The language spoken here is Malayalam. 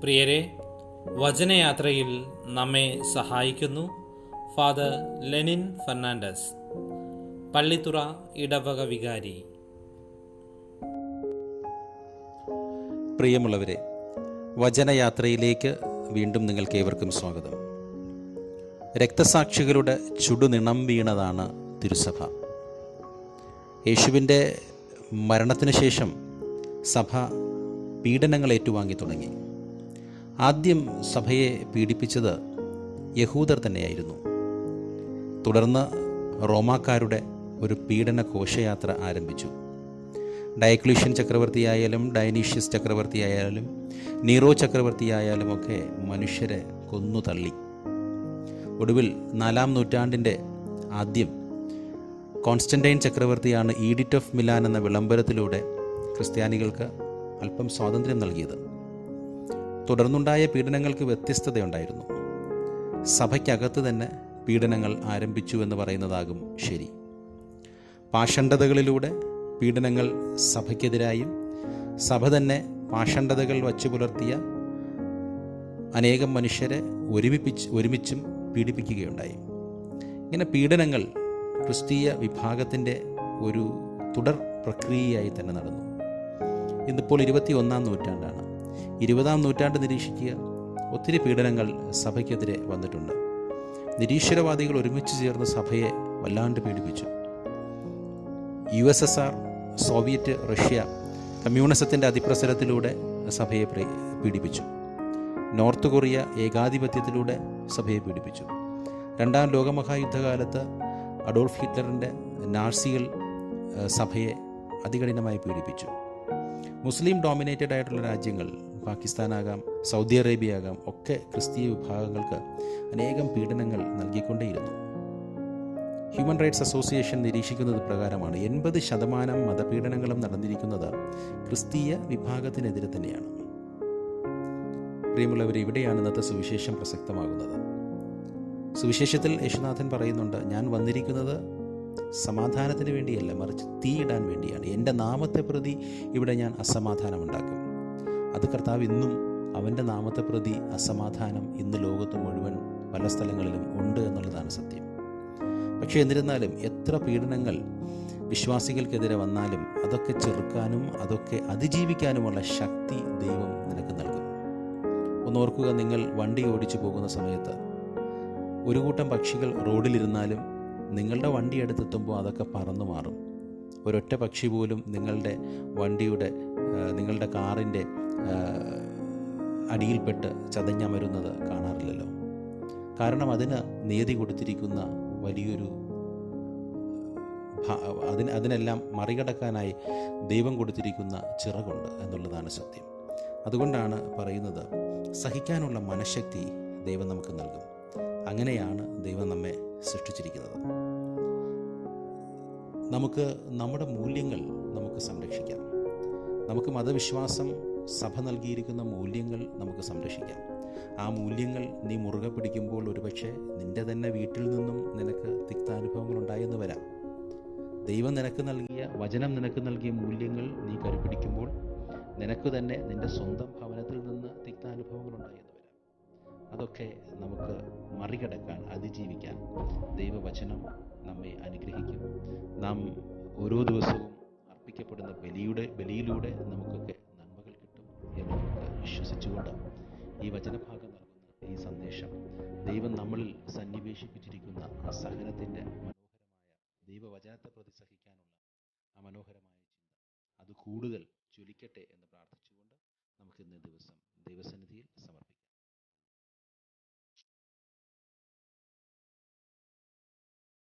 പ്രിയരെ വചനയാത്രയിൽ നമ്മെ സഹായിക്കുന്നു ഫാദർ ലെനിൻ ഫെർണാണ്ടസ് പള്ളിത്തുറ ഇടവക വികാരി. പ്രിയമുള്ളവരെ വചനയാത്രയിലേക്ക് വീണ്ടും നിങ്ങൾക്ക് ഏവർക്കും സ്വാഗതം. രക്തസാക്ഷികളുടെ ചുടുനിണം വീണതാണ് തിരുസഭ. യേശുവിന്റെ മരണത്തിന് ശേഷം സഭ പീഡനങ്ങൾ ഏറ്റുവാങ്ങി തുടങ്ങി. ആദ്യം സഭയെ പീഡിപ്പിച്ചത് യഹൂദർ തന്നെയായിരുന്നു. തുടർന്ന് റോമാക്കാരുടെ ഒരു പീഡന ഘോഷയാത്ര ആരംഭിച്ചു. ഡയക്ലീഷ്യൻ ചക്രവർത്തിയായാലും ഡയനീഷ്യസ് ചക്രവർത്തിയായാലും നീറോ ചക്രവർത്തിയായാലും ഒക്കെ മനുഷ്യരെ കൊന്നു തള്ളി. ഒടുവിൽ നാലാം നൂറ്റാണ്ടിന്റെ ആദ്യം കോൺസ്റ്റന്റൈൻ ചക്രവർത്തിയാണ് ഈഡിറ്റ് ഓഫ് മിലാൻ എന്ന വിളംബരത്തിലൂടെ ക്രിസ്ത്യാനികൾക്ക് അല്പം സ്വാതന്ത്ര്യം നൽകിയത്. തുടർന്നുണ്ടായ പീഡനങ്ങൾക്ക് വ്യത്യസ്തതയുണ്ടായിരുന്നു. സഭയ്ക്കകത്ത് തന്നെ പീഡനങ്ങൾ ആരംഭിച്ചു എന്ന് പറയുന്നതാകും ശരി. പാഷണ്ഡതകളിലൂടെ പീഡനങ്ങൾ സഭയ്ക്കെതിരായും സഭ തന്നെ പാഷണ്ഡതകൾ വച്ചു പുലർത്തിയ അനേകം മനുഷ്യരെ ഒരുമിപ്പിച്ച് ഒരുമിച്ചും പീഡിപ്പിക്കുകയുണ്ടായി. ഇങ്ങനെ പീഡനങ്ങൾ ക്രിസ്തീയ വിഭാഗത്തിന്റെ ഒരു തുടർ പ്രക്രിയയായി തന്നെ നടന്നു. ഇന്നിപ്പോൾ ഇരുപത്തി ഒന്നാം നൂറ്റാണ്ടാണ്. ഇരുപതാം നൂറ്റാണ്ട് നിരീക്ഷിക്കുക. ഒത്തിരി പീഡനങ്ങൾ സഭയ്ക്കെതിരെ വന്നിട്ടുണ്ട്. നിരീശ്വരവാദികൾ ഒരുമിച്ച് ചേർന്ന് സഭയെ വല്ലാണ്ട് പീഡിപ്പിച്ചു. U S S R Soviet Russia കമ്മ്യൂണിസത്തിന്റെ അതിപ്രസരത്തിലൂടെ സഭയെ പീഡിപ്പിച്ചു. നോർത്ത് കൊറിയ ഏകാധിപത്യത്തിലൂടെ സഭയെ പീഡിപ്പിച്ചു. രണ്ടാം ലോകമഹായുദ്ധകാലത്ത് അഡോൾഫ് ഹിറ്റ്ലറിന്റെ നാസികൾ സഭയെ അതികഠിനമായി പീഡിപ്പിച്ചു. മുസ്ലിം ഡോമിനേറ്റഡ് ആയിട്ടുള്ള രാജ്യങ്ങൾ പാകിസ്ഥാനാകാം സൗദി അറേബ്യ ആകാം ഒക്കെ ക്രിസ്തീയ വിഭാഗങ്ങൾക്ക് അനേകം പീഡനങ്ങൾ നൽകിക്കൊണ്ടേയിരുന്നു. ഹ്യൂമൻ റൈറ്റ്സ് അസോസിയേഷൻ നിരീക്ഷിക്കുന്നത് പ്രകാരമാണ് എൺപത് ശതമാനം മതപീഡനങ്ങളും നടന്നിരിക്കുന്നത് ക്രിസ്തീയ വിഭാഗത്തിനെതിരെ തന്നെയാണ്. പ്രിയമുള്ളവർ ഇവിടെയാണ് ഇന്നത്തെ സുവിശേഷം പ്രസക്തമാകുന്നത്. സുവിശേഷത്തിൽ യേശുനാഥൻ പറയുന്നുണ്ട് ഞാൻ വന്നിരിക്കുന്നത് സമാധാനത്തിന് വേണ്ടിയല്ല മറിച്ച് തീയിടാൻ വേണ്ടിയാണ്. എന്റെ നാമത്തെ പ്രതി ഇവിടെ ഞാൻ അസമാധാനം ഉണ്ടാക്കും അത് കർത്താവ് ഇന്നും അവന്റെ നാമത്തെ പ്രതി അസമാധാനം ഇന്ന് ലോകത്ത് മുഴുവൻ പല സ്ഥലങ്ങളിലും ഉണ്ട് എന്നുള്ളതാണ് സത്യം. പക്ഷേ എന്നിരുന്നാലും എത്ര പീഡനങ്ങൾ വിശ്വാസികൾക്കെതിരെ വന്നാലും അതൊക്കെ ചെറുക്കാനും അതൊക്കെ അതിജീവിക്കാനുമുള്ള ശക്തി ദൈവം നിനക്ക് നൽകും. ഒന്നോർക്കുക നിങ്ങൾ വണ്ടി ഓടിച്ചു പോകുന്ന സമയത്ത് ഒരു കൂട്ടം പക്ഷികൾ റോഡിലിരുന്നാലും നിങ്ങളുടെ വണ്ടി അടുത്തെത്തുമ്പോൾ അതൊക്കെ പറന്നു മാറും. ഒരൊറ്റ പക്ഷി പോലും നിങ്ങളുടെ വണ്ടിയുടെ നിങ്ങളുടെ കാറിന്റെ അടിയിൽപ്പെട്ട് ചതഞ്ഞമരുന്നത് കാണാറില്ലല്ലോ. കാരണം അതിന് നീതി കൊടുത്തിരിക്കുന്ന വലിയൊരു അതിന് അതിനെല്ലാം മറികടക്കാനായി ദൈവം കൊടുത്തിരിക്കുന്ന ചിറകുണ്ട് എന്നുള്ളതാണ് സത്യം. അതുകൊണ്ടാണ് പറയുന്നത് സഹിക്കാനുള്ള മനഃശക്തി ദൈവം നമുക്ക് നൽകും. അങ്ങനെയാണ് ദൈവം നമ്മെ സൃഷ്ടിച്ചിരിക്കുന്നത്. നമുക്ക് നമ്മുടെ മൂല്യങ്ങൾ നമുക്ക് സംരക്ഷിക്കാം. നമുക്ക് മതവിശ്വാസം സഭ നൽകിയിരിക്കുന്ന മൂല്യങ്ങൾ നമുക്ക് സംരക്ഷിക്കാം. ആ മൂല്യങ്ങൾ നീ മുറുകെ പിടിക്കുമ്പോൾ ഒരുപക്ഷെ നിന്റെ തന്നെ വീട്ടിൽ നിന്നും നിനക്ക് തിക്താനുഭവങ്ങൾ ഉണ്ടായെന്ന് വരാം. ദൈവം നിനക്ക് നൽകിയ വചനം നിനക്ക് നൽകിയ മൂല്യങ്ങൾ നീ കരുപിടിക്കുമ്പോൾ നിനക്ക് തന്നെ നിന്റെ സ്വന്തം ഭവനത്തിൽ നിന്ന് തിക്താനുഭവങ്ങൾ ഉണ്ടായെന്ന് വരാം. അതൊക്കെ നമുക്ക് മറികടക്കാൻ അതിജീവിക്കാൻ ദൈവവചനം നമ്മെ അനുഗ്രഹിക്കും. നാം ഓരോ ദിവസവും അർപ്പിക്കപ്പെടുന്ന ബലിയുടെ ബലിയിലൂടെ നമുക്കൊക്കെ വിശ്വസിച്ചുകൊണ്ട് ഈ വചനഭാഗം നൽകുന്ന ഈ സന്ദേശം ദൈവം നമ്മളിൽ സന്നിവേശിപ്പിച്ചിരിക്കുന്ന ആ സഹനത്തിന്റെ മനോഹരമായ ദൈവവചനത്തെ പ്രതി സഹിക്കാനുള്ള ആ മനോഹരമായ ചിന്ത. അത് കൂടുതൽ ജ്വലിക്കട്ടെ എന്ന് പ്രാർത്ഥിച്ചുകൊണ്ട്